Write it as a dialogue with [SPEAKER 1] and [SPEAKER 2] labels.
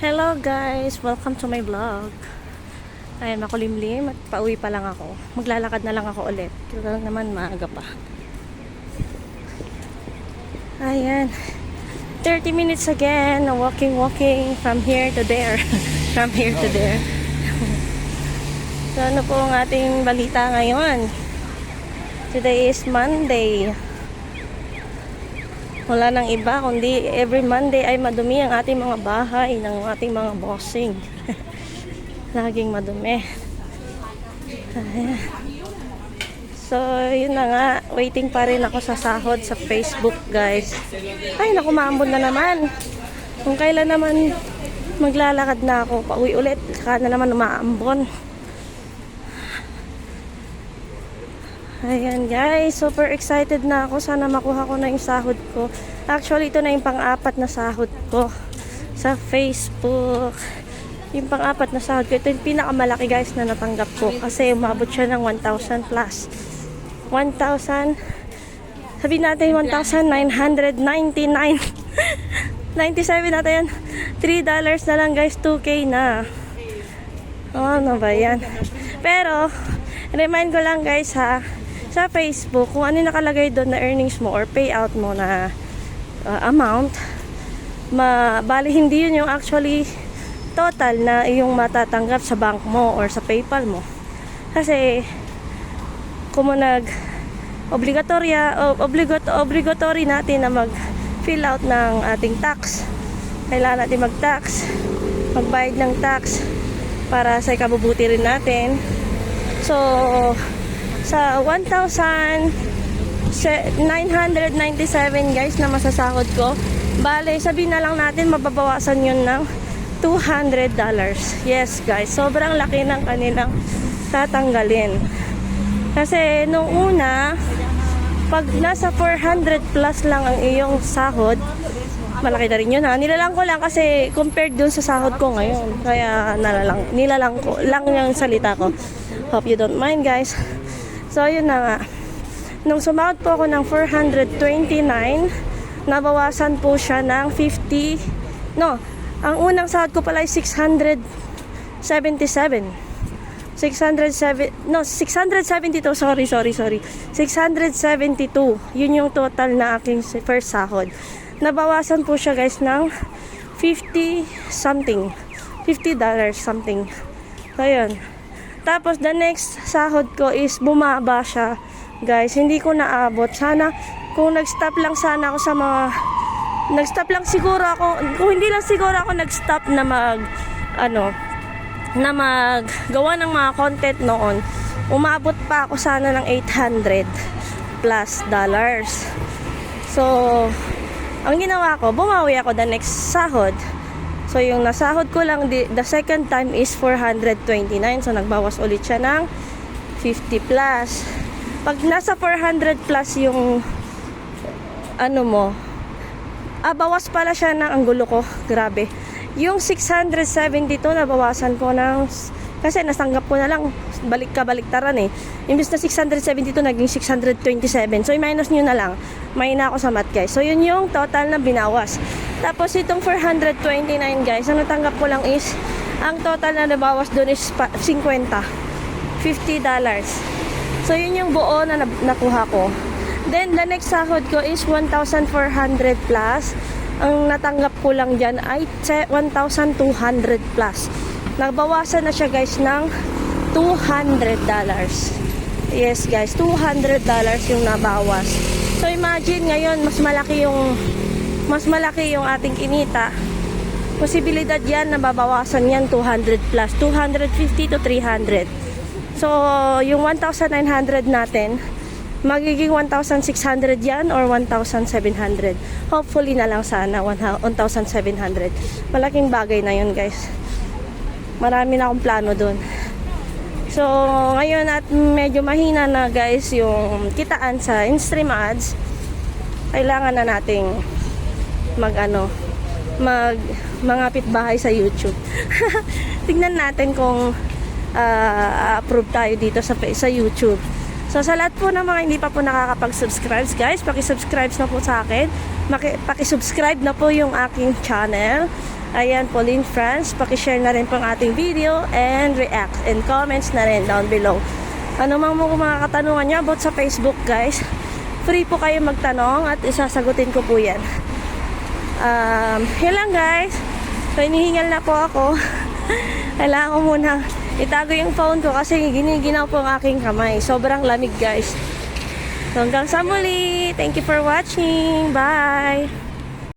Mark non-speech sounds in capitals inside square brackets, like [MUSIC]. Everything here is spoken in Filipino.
[SPEAKER 1] Hello guys! Welcome to my vlog. Ayan, makulimlim at pauwi pa lang ako. Maglalakad na lang ako ulit. Kaya naman maaga pa. Ayan. 30 minutes again. Walking, walking from here to there. [LAUGHS] from here to there. so ano po ang ating balita ngayon? Today is Monday. Wala nang iba, kundi every Monday ay madumi ang ating mga bahay ng ating mga bossing. [LAUGHS] Laging madumi. So, yun na nga. Waiting pa rin ako sa sahod sa Facebook, guys. Ay, naku, maambon na naman. Kung kailan naman maglalakad na ako, pauwi ulit. Saka na naman umaambon. Ayan guys, super excited na ako. Sana makuha ko na yung sahod ko. Actually, ito na yung pang-apat na sahod ko sa Facebook. Yung pang-apat na sahod ko. Ito yung pinakamalaki guys na natanggap ko. Kasi umabot siya ng 1,000 plus. 1,000 sabihin natin 1,999 97 [LAUGHS] natin yan 3 dollars na lang guys 2k na oh, ano ba yan pero remind ko lang guys ha sa Facebook kung ano nakalagay doon na earnings mo or payout mo na uh, amount ma bali hindi yun yung actually total na yung matatanggap sa bank mo or sa PayPal mo. Kasi kung mo nag obligatorya obligat obligatory natin na mag fill out ng ating tax. Kailangan natin mag tax magbayad ng tax para sa ikabubuti rin natin. So sa 1,997 guys na masasahod ko bale sabihin na lang natin mababawasan yun ng 200 dollars yes guys sobrang laki ng kanilang tatanggalin kasi nung una, pag nasa 400 plus lang ang iyong sahod, malaki na rin yun ha. Nilalang ko lang kasi compared dun sa sahod ko ngayon. Kaya nalalang, nilalang ko lang yung salita ko. Hope you don't mind guys. So yun na nga. Nung sumahod po ako ng 429, nabawasan po siya ng 50, no, ang unang sahod ko pala ay 677. 607 no 672 sorry sorry sorry. 672 yun yung total na aking first sahod nabawasan po siya guys ng 50 something. 50 dollars something. So yun tapos the next sahod ko is bumaba siya guys hindi ko naabot sana kung nag-stop lang sana ako sa mga nag-stop lang siguro ako kung hindi lang siguro ako nag-stop na mag ano na maggawa ng mga content noon, umabot pa ako sana ng 800 plus dollars. So, ang ginawa ko, bumawi ako the next sahod. So, yung nasahod ko lang, di, the second time is 429. So, nagbawas ulit siya ng 50 plus. Pag nasa 400 plus yung ano mo, ah, bawas pala siya ng ang gulo ko. Grabe. Yung 672 nabawasan ko ng kasi nasanggap ko na lang balik ka baliktaran eh. Imbes na 672 naging 627. So i-minus nyo na lang. May na ako sa math guys. So yun yung total na binawas. Tapos itong 429 guys, ang natanggap ko lang is ang total na nabawas doon is pa- 50. 50 dollars. So yun yung buo na nakuha ko. Then the next sahod ko is 1,400 plus ang natanggap ko lang dyan ay 1,200 plus. Nagbawasan na siya guys ng 200 dollars. Yes guys, 200 dollars yung nabawas. So imagine ngayon mas malaki yung mas malaki yung ating kinita. Posibilidad yan na babawasan yan 200 plus, 250 to 300. So yung 1,900 natin, magiging 1,600 yan or 1,700. Hopefully na lang sana 1,700. Malaking bagay na yun guys. Marami na akong plano dun. So, ngayon at medyo mahina na guys yung kitaan sa in-stream ads. Kailangan na nating mag ano, mag mangapit bahay sa YouTube. [LAUGHS] Tingnan natin kung uh, approve tayo dito sa sa YouTube. So sa lahat po ng mga hindi pa po nakakapag-subscribe guys, paki-subscribe na po sa akin. Paki-subscribe na po yung aking channel. Ayan, Pauline France. Paki-share na rin po ang ating video and react and comments na rin down below. Ano mang mo mga katanungan niyo about sa Facebook guys, free po kayo magtanong at isasagutin ko po yan. Um, yun lang guys. So, inihingal na po ako. [LAUGHS] Kailangan ko muna itago yung phone ko kasi giniginaw po ang aking kamay. Sobrang lamig guys. So, hanggang sa muli. Thank you for watching. Bye!